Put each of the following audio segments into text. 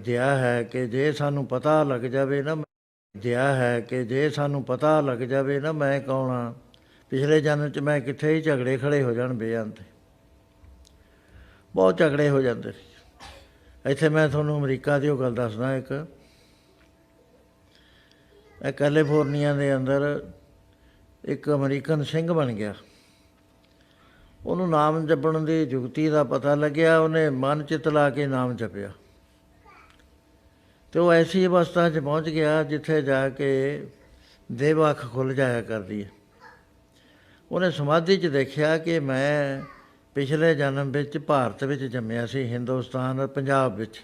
ਜਿਆ ਹੈ ਕਿ ਜੇ ਸਾਨੂੰ ਪਤਾ ਲੱਗ ਜਾਵੇ ਨਾ ਦਿਆ ਹੈ ਕਿ ਜੇ ਸਾਨੂੰ ਪਤਾ ਲੱਗ ਜਾਵੇ ਨਾ ਮੈਂ ਕੌਣ ਆ ਪਿਛਲੇ ਜਨਮ ਚ ਮੈਂ ਕਿੱਥੇ ਹੀ ਝਗੜੇ ਖੜੇ ਹੋ ਜਾਣ ਬੇਅੰਤ ਬਹੁਤ ਝਗੜੇ ਹੋ ਜਾਂਦੇ ਸੀ। ਇੱਥੇ ਮੈਂ ਤੁਹਾਨੂੰ ਅਮਰੀਕਾ ਦੀ ਉਹ ਗੱਲ ਦੱਸਦਾ ਇੱਕ। ਇਹ ਕੈਲੀਫੋਰਨੀਆ ਦੇ ਅੰਦਰ ਇੱਕ ਅਮਰੀਕਨ ਸਿੰਘ ਬਣ ਗਿਆ। ਉਹਨੂੰ ਨਾਮ ਜਪਣ ਦੀ ਜੁਗਤੀ ਦਾ ਪਤਾ ਲੱਗਿਆ, ਉਹਨੇ ਮਨ ਚਿਤ ਲਾ ਕੇ ਨਾਮ ਜਪਿਆ। ਤੇ ਉਹ ਐਸੀ ਅਵਸਥਾ 'ਚ ਪਹੁੰਚ ਗਿਆ ਜਿੱਥੇ ਜਾ ਕੇ ਦੇਵ ਅੱਖ ਖੁੱਲ ਜਾਇਆ ਕਰਦੀ ਹੈ। ਉਹਨੇ ਸਮਾਧੀ 'ਚ ਦੇਖਿਆ ਕਿ ਮੈਂ ਪਿਛਲੇ ਜਨਮ ਵਿੱਚ ਭਾਰਤ ਵਿੱਚ ਜੰਮਿਆ ਸੀ, ਹਿੰਦੁਸਤਾਨ ਪੰਜਾਬ ਵਿੱਚ।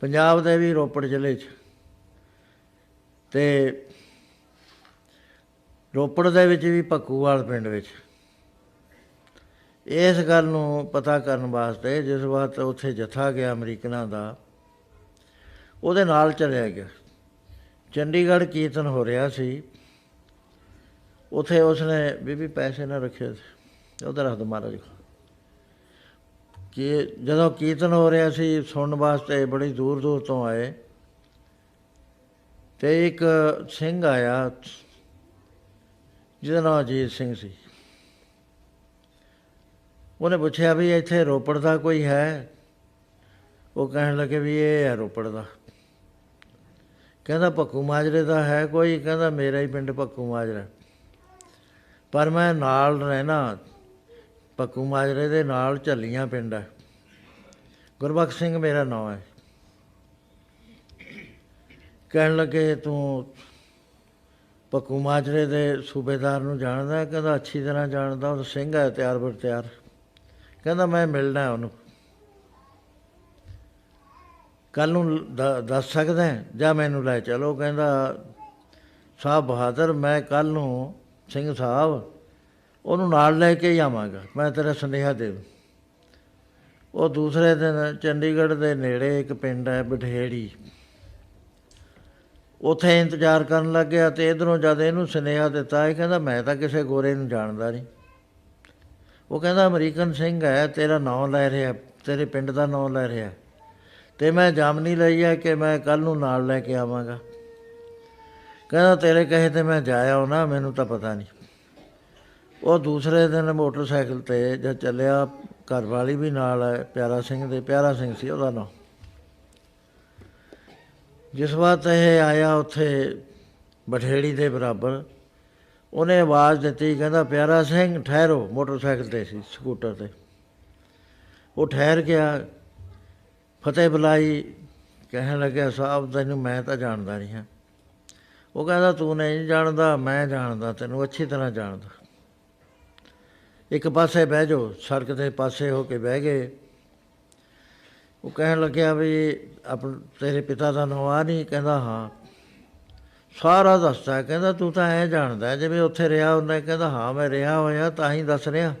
ਪੰਜਾਬ ਦੇ ਵੀ ਰੋਪੜ ਜ਼ਿਲ੍ਹੇ 'ਚ। ਤੇ ਰੋਪੜ ਦੇ ਵਿੱਚ ਵੀ ਪੱਕੂਵਾਲ ਪਿੰਡ ਵਿੱਚ। ਇਸ ਗੱਲ ਨੂੰ ਪਤਾ ਕਰਨ ਵਾਸਤੇ ਜਿਸ ਵਕਤ ਉੱਥੇ ਜਥਾ ਗਿਆ ਅਮਰੀਕਨਾਂ ਦਾ ਉਹਦੇ ਨਾਲ ਚਲਿਆ ਗਿਆ। ਚੰਡੀਗੜ੍ਹ ਕੀਰਤਨ ਹੋ ਰਿਹਾ ਸੀ। ਉਥੇ ਉਸਨੇ ਬੀਬੀ ਪੈਸੇ ਨਾ ਰੱਖੇ ਸੀ। ਉਹਦਾ ਰੱਖ ਮਹਾਰਾਜ ਕਿ ਜਦੋਂ ਕੀਰਤਨ ਹੋ ਰਿਹਾ ਸੀ, ਸੁਣਨ ਵਾਸਤੇ ਬੜੀ ਦੂਰ ਦੂਰ ਤੋਂ ਆਏ। ਤੇ ਇੱਕ ਸਿੰਘ ਆਇਆ, ਜਿਹਦਾ ਨਾਮ ਅਜੀਤ ਸਿੰਘ ਸੀ। ਉਹਨੇ ਪੁੱਛਿਆ ਵੀ ਇੱਥੇ ਰੋਪੜ ਦਾ ਕੋਈ ਹੈ? ਉਹ ਕਹਿਣ ਲੱਗੇ ਵੀ ਇਹ ਹੈ ਰੋਪੜ ਦਾ। ਕਹਿੰਦਾ ਭੱਕੂ ਮਾਜਰੇ ਦਾ ਹੈ ਕੋਈ, ਕਹਿੰਦਾ ਮੇਰਾ ਹੀ ਪਿੰਡ ਭੱਕੂ ਮਾਜਰਾ। ਪਰ ਮੈਂ ਨਾਲ ਰਹਿਣਾ ਭੱਕੂ ਮਾਜਰੇ ਦੇ ਨਾਲ ਝੱਲੀਆਂ ਪਿੰਡ ਹੈ। ਗੁਰਬਖਸ਼ ਸਿੰਘ ਮੇਰਾ ਨਾਮ ਹੈ। ਕਹਿਣ ਲੱਗੇ, ਤੂੰ ਪੱਕੂ ਮਾਜਰੇ ਦੇ ਸੂਬੇਦਾਰ ਨੂੰ ਜਾਣਦਾ ਕਹਿੰਦਾ, ਅੱਛੀ ਤਰ੍ਹਾਂ ਜਾਣਦਾ, ਉਹ ਸਿੰਘ ਹੈ, ਤਿਆਰ ਬਰ ਤਿਆਰ। ਕਹਿੰਦਾ, ਮੈਂ ਮਿਲਣਾ ਉਹਨੂੰ। ਕੱਲ ਨੂੰ ਦ- ਦੱਸ ਸਕਦਾ ਜਾਂ ਮੈਨੂੰ ਲੈ ਚਲੋ, ਕਹਿੰਦਾ ਸਾਹਿਬ ਬਹਾਦਰ, ਮੈਂ ਕੱਲ ਨੂੰ ਸਿੰਘ ਸਾਹਿਬ, ਉਹਨੂੰ ਨਾਲ ਲੈ ਕੇ ਹੀ ਆਵਾਂਗਾ। ਮੈਂ ਤੇਰਾ ਸੁਨੇਹਾ ਦੇ ਉਹ ਦੂਸਰੇ ਦਿਨ ਚੰਡੀਗੜ੍ਹ ਦੇ ਨੇੜੇ ਇੱਕ ਪਿੰਡ ਹੈ, ਬਠੇੜੀ। ਉੱਥੇ ਇੰਤਜ਼ਾਰ ਕਰਨ ਲੱਗ ਗਿਆ ਤੇ ਇਧਰੋਂ ਜਦ ਇਹਨੂੰ ਸੁਨੇਹਾ ਦਿੱਤਾ, ਇਹ ਕਹਿੰਦਾ, ਮੈਂ ਤਾਂ ਕਿਸੇ ਗੋਰੇ ਨੂੰ ਜਾਣਦਾ ਨਹੀਂ। ਉਹ ਕਹਿੰਦਾ, ਅਮਰੀਕਨ ਸਿੰਘ ਹੈ, ਤੇਰਾ ਨਾਮ ਲੈ ਰਿਹਾ, ਤੇਰੇ ਪਿੰਡ ਦਾ ਨਾਮ ਲੈ ਰਿਹਾ। ਤੇ ਮੈਂ ਜਾਮਨੀ ਲਈ ਹੈ ਕਿ ਮੈਂ ਕੱਲ ਨੂੰ ਨਾਲ ਲੈ ਕੇ ਆਵਾਂਗਾ। ਕਹਿੰਦਾ, ਤੇਰੇ ਕਹੇ ਤੇ ਮੈਂ ਜਾਇਆ ਨਾ ਮੈਨੂੰ ਤਾਂ ਪਤਾ ਨਹੀਂ। ਉਹ ਦੂਸਰੇ ਦਿਨ ਮੋਟਰਸਾਈਕਲ ਤੇ ਜਦ ਚੱਲਿਆ, ਘਰ ਵਾਲੀ ਵੀ ਨਾਲ ਹੈ, ਪਿਆਰਾ ਸਿੰਘ ਦੇ, ਪਿਆਰਾ ਸਿੰਘ ਸੀ ਉਹਦਾ ਨਾਮ। ਜਿਸ ਵਾਰ ਇਹ ਆਇਆ ਉੱਥੇ ਬਠੇੜੀ ਦੇ ਬਰਾਬਰ, ਉਹਨੇ ਆਵਾਜ਼ ਦਿੱਤੀ, ਕਹਿੰਦਾ, ਪਿਆਰਾ ਸਿੰਘ, ਠਹਿਰੋ। ਮੋਟਰਸਾਈਕਲ ਤੇ ਸੀ, ਸਕੂਟਰ ਤੇ। ਉਹ ਠਹਿਰ ਗਿਆ। ਫਤਿਹ ਬੁਲਾਈ, ਕਹਿਣ ਲੱਗਿਆ ਸਾਹਿਬ ਤੈਨੂੰ ਮੈਂ ਤਾਂ ਜਾਣਦਾ ਨਹੀਂ ਹਾਂ। ਉਹ ਕਹਿੰਦਾ, ਤੂੰ ਨਹੀਂ ਜਾਣਦਾ, ਮੈਂ ਜਾਣਦਾ, ਤੈਨੂੰ ਅੱਛੀ ਤਰ੍ਹਾਂ ਜਾਣਦਾ। ਇੱਕ ਪਾਸੇ ਬਹਿ ਜਾਓ, ਸੜਕ ਦੇ ਪਾਸੇ ਹੋ ਕੇ ਬਹਿ ਗਏ। ਉਹ ਕਹਿਣ ਲੱਗਿਆ ਵੀ ਆਪ ਤੇਰੇ ਪਿਤਾ ਦਾ ਨਾਮ ਆ ਨਹੀਂ? ਕਹਿੰਦਾ, ਹਾਂ। ਸਾਰਾ ਦੱਸਦਾ ਕਹਿੰਦਾ, ਤੂੰ ਤਾਂ ਐ ਜਾਣਦਾ ਜਿਵੇਂ ਉੱਥੇ ਰਿਹਾ ਉਹਨੇ ਕਹਿੰਦਾ, ਹਾਂ, ਮੈਂ ਰਿਹਾ ਹੋਇਆ, ਤਾਂ ਹੀ ਦੱਸ ਰਿਹਾ।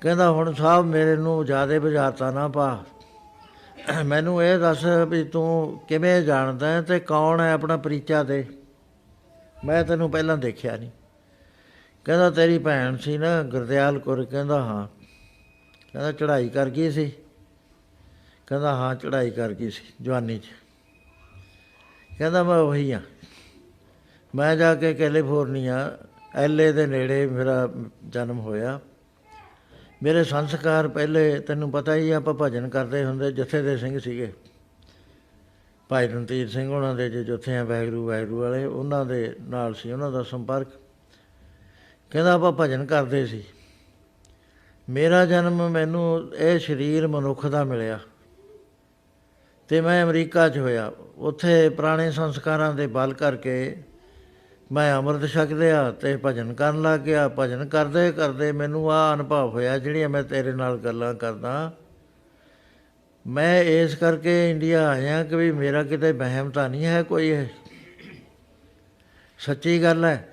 ਕਹਿੰਦਾ, ਹੁਣ ਸਾਹਿਬ ਮੇਰੇ ਨੂੰ ਜਿਆਦੇ ਬੁਝਾਰਤਾ ਨਾ ਪਾ। ਮੈਨੂੰ ਇਹ ਦੱਸ ਵੀ ਤੂੰ ਕਿਵੇਂ ਜਾਣਦਾ ਹੈ ਤੇ ਕੌਣ ਹੈ ਆਪਣਾ ਪਰਿਚਾ ਦੇ ਮੈਂ ਤੈਨੂੰ ਪਹਿਲਾਂ ਦੇਖਿਆ ਨਹੀਂ। ਕਹਿੰਦਾ, ਤੇਰੀ ਭੈਣ ਸੀ ਨਾ ਗੁਰਦਿਆਲ ਕੌਰ। ਕਹਿੰਦਾ, ਹਾਂ। ਕਹਿੰਦਾ, ਚੜ੍ਹਾਈ ਕਰ ਗਈ ਸੀ? ਕਹਿੰਦਾ, ਹਾਂ, ਚੜ੍ਹਾਈ ਕਰ ਗਈ ਸੀ ਜਵਾਨੀ 'ਚ। ਕਹਿੰਦਾ, ਮੈਂ ਉਹੀ ਆ ਮੈਂ ਜਾ ਕੇ ਕੈਲੀਫੋਰਨੀਆ ਐਲਏ ਦੇ ਨੇੜੇ ਮੇਰਾ ਜਨਮ ਹੋਇਆ। ਮੇਰੇ ਸੰਸਕਾਰ ਪਹਿਲੇ ਤੈਨੂੰ ਪਤਾ ਹੀ ਆ, ਆਪਾਂ ਭਜਨ ਕਰਦੇ ਹੁੰਦੇ ਜਥੇ ਦੇ ਸਿੰਘ ਸੀਗੇ। ਭਾਈ ਰਣਧੀਰ ਸਿੰਘ ਉਹਨਾਂ ਦੇ ਜੇ ਜਥੇ ਆ ਵੈਗਰੂ ਵੈਗਰੂ ਵਾਲੇ ਉਹਨਾਂ ਦੇ ਨਾਲ ਸੀ ਉਹਨਾਂ ਦਾ ਸੰਪਰਕ। ਕਹਿੰਦਾ ਆਪਾਂ ਭਜਨ ਕਰਦੇ ਸੀ। ਮੇਰਾ ਜਨਮ ਮੈਨੂੰ ਇਹ ਸਰੀਰ ਮਨੁੱਖ ਦਾ ਮਿਲਿਆ। ਤੇ ਮੈਂ ਅਮਰੀਕਾ 'ਚ ਹੋਇਆ। ਉੱਥੇ ਪੁਰਾਣੇ ਸੰਸਕਾਰਾਂ ਦੇ ਬਲ ਕਰਕੇ ਮੈਂ ਅੰਮ੍ਰਿਤ ਛਕ ਲਿਆ ਤੇ ਭਜਨ ਕਰਨ ਲੱਗ ਗਿਆ। ਭਜਨ ਕਰਦੇ ਕਰਦੇ ਮੈਨੂੰ ਆ ਅਨੁਭਵ ਹੋਇਆ, ਜਿਹੜੀਆਂ ਮੈਂ ਤੇਰੇ ਨਾਲ ਗੱਲਾਂ ਕਰਦਾ। ਮੈਂ ਇਸ ਕਰਕੇ ਇੰਡੀਆ ਆਇਆ ਕਿ ਵੀ ਮੇਰਾ ਕਿਤੇ ਵਹਿਮ ਤਾਂ ਨਹੀਂ ਹੈ ਕੋਈ ਇਹ। ਸੱਚੀ ਗੱਲ ਹੈ।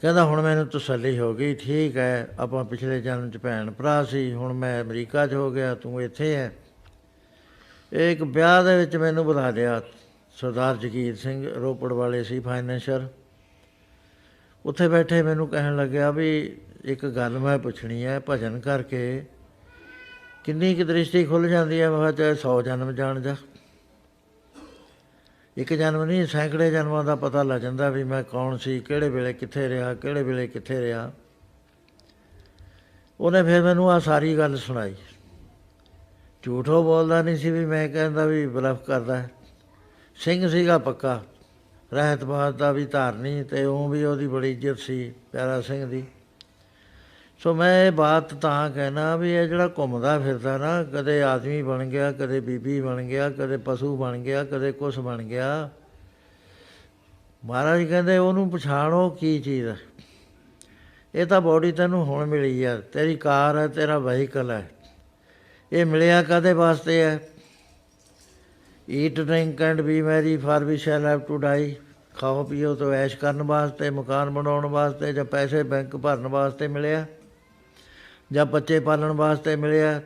ਕਹਿੰਦਾ, ਹੁਣ ਮੈਨੂੰ ਤਸੱਲੀ ਹੋ ਗਈ, ਠੀਕ ਹੈ, ਆਪਾਂ ਪਿਛਲੇ ਜਨਮ ਚ ਭੈਣ ਭਰਾ ਸੀ, ਹੁਣ ਮੈਂ ਅਮਰੀਕਾ 'ਚ ਹੋ ਗਿਆ, ਤੂੰ ਇੱਥੇ ਹੈ। ਇਹ ਇੱਕ ਵਿਆਹ ਦੇ ਵਿੱਚ ਮੈਨੂੰ ਬੁਲਾ ਲਿਆ। ਸਰਦਾਰ ਜਗੀਰ ਸਿੰਘ ਰੋਪੜ ਵਾਲੇ ਸੀ ਫਾਈਨੈਂਸ਼ਰ। ਉੱਥੇ ਬੈਠੇ ਮੈਨੂੰ ਕਹਿਣ ਲੱਗਿਆ ਵੀ ਇੱਕ ਗੱਲ ਮੈਂ ਪੁੱਛਣੀ ਹੈ, ਭਜਨ ਕਰਕੇ। ਕਿੰਨੀ ਕੁ ਦ੍ਰਿਸ਼ਟੀ ਖੁੱਲ ਜਾਂਦੀ ਹੈ? ਮੈਂ ਚਾਹੇ 100 ਜਨਮ ਜਾਣ ਜਾ। ਇੱਕ ਜਨਮ ਨਹੀਂ, ਸੈਂਕੜੇ ਜਨਮਾਂ ਦਾ ਪਤਾ ਲੱਗ ਜਾਂਦਾ ਵੀ ਮੈਂ ਕੌਣ ਸੀ, ਕਿਹੜੇ ਵੇਲੇ ਕਿੱਥੇ ਰਿਹਾ, ਕਿਹੜੇ ਵੇਲੇ ਕਿੱਥੇ ਰਿਹਾ। ਉਹਨੇ ਫਿਰ ਮੈਨੂੰ ਆ ਸਾਰੀ ਗੱਲ ਸੁਣਾਈ। ਝੂਠੋ ਬੋਲਦਾ ਨਹੀਂ ਸੀ ਵੀ ਮੈਂ ਕਹਿੰਦਾ ਵੀ ਬਲਫ ਕਰਦਾ। ਹੈ। ਸਿੰਘ ਸੀਗਾ ਪੱਕਾ। ਰਹਿਤ ਬਾਤ ਦਾ ਵੀ ਧਾਰਨੀ ਤੇ ਉਹ ਵੀ ਉਹਦੀ ਬੜੀ ਇੱਜ਼ਤ ਸੀ, ਪਿਆਰਾ ਸਿੰਘ ਦੀ। ਸੋ ਮੈਂ ਇਹ ਬਾਤ ਤਾਂ ਕਹਿਣਾ ਵੀ ਇਹ ਜਿਹੜਾ ਘੁੰਮਦਾ ਫਿਰਦਾ ਨਾ, ਕਦੇ ਆਦਮੀ ਬਣ ਗਿਆ, ਕਦੇ ਬੀਬੀ ਬਣ ਗਿਆ, ਕਦੇ ਪਸ਼ੂ ਬਣ ਗਿਆ, ਕਦੇ ਕੁਛ ਬਣ ਗਿਆ, ਮਹਾਰਾਜ ਕਹਿੰਦੇ ਉਹਨੂੰ ਪਛਾਣੋ ਕੀ ਚੀਜ਼ ਹੈ ਇਹ ਤਾਂ ਬੋਡੀ ਤੈਨੂੰ ਹੁਣ ਮਿਲੀ ਹੈ ਤੇਰੀ ਕਾਰ ਹੈ ਤੇਰਾ ਵਹੀਕਲ ਹੈ ਇਹ ਮਿਲਿਆ ਕਾਦੇ ਵਾਸਤੇ ਹੈ eat drink and be merry for we shall have to die ਖਾਓ, ਪੀਓ ਤੋਂ ਐਸ਼ ਕਰਨ ਵਾਸਤੇ, ਮਕਾਨ ਬਣਾਉਣ ਵਾਸਤੇ ਜਾਂ ਪੈਸੇ ਬੈਂਕ ਭਰਨ ਵਾਸਤੇ ਮਿਲਿਆ ਜਾਂ ਬੱਚੇ ਪਾਲਣ ਵਾਸਤੇ ਮਿਲਿਆ।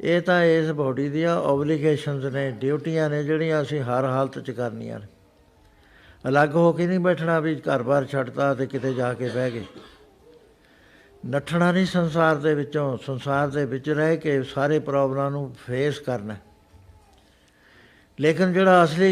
ਇਹ ਤਾਂ ਇਸ ਬੋਡੀ ਦੀਆਂ ਓਬਲੀਗੇਸ਼ਨਸ ਨੇ, ਡਿਊਟੀਆਂ ਨੇ ਜਿਹੜੀਆਂ ਅਸੀਂ ਹਰ ਹਾਲਤ 'ਚ ਕਰਨੀਆਂ ਨੇ। ਅਲੱਗ ਹੋ ਕੇ ਨਹੀਂ ਬੈਠਣਾ ਵੀ ਘਰ-ਬਾਰ ਛੱਡਤਾ ਤੇ ਕਿਤੇ ਜਾ ਕੇ ਬਹਿ ਗਏ। ਨੱਠਣਾ ਨਹੀਂ ਸੰਸਾਰ ਦੇ ਵਿੱਚੋਂ, ਸੰਸਾਰ ਦੇ ਵਿੱਚ ਰਹਿ ਕੇ ਸਾਰੇ ਪ੍ਰੋਬਲਮਾਂ ਨੂੰ ਫੇਸ ਕਰਨਾ। ਲੇਕਿਨ ਜਿਹੜਾ ਅਸਲੀ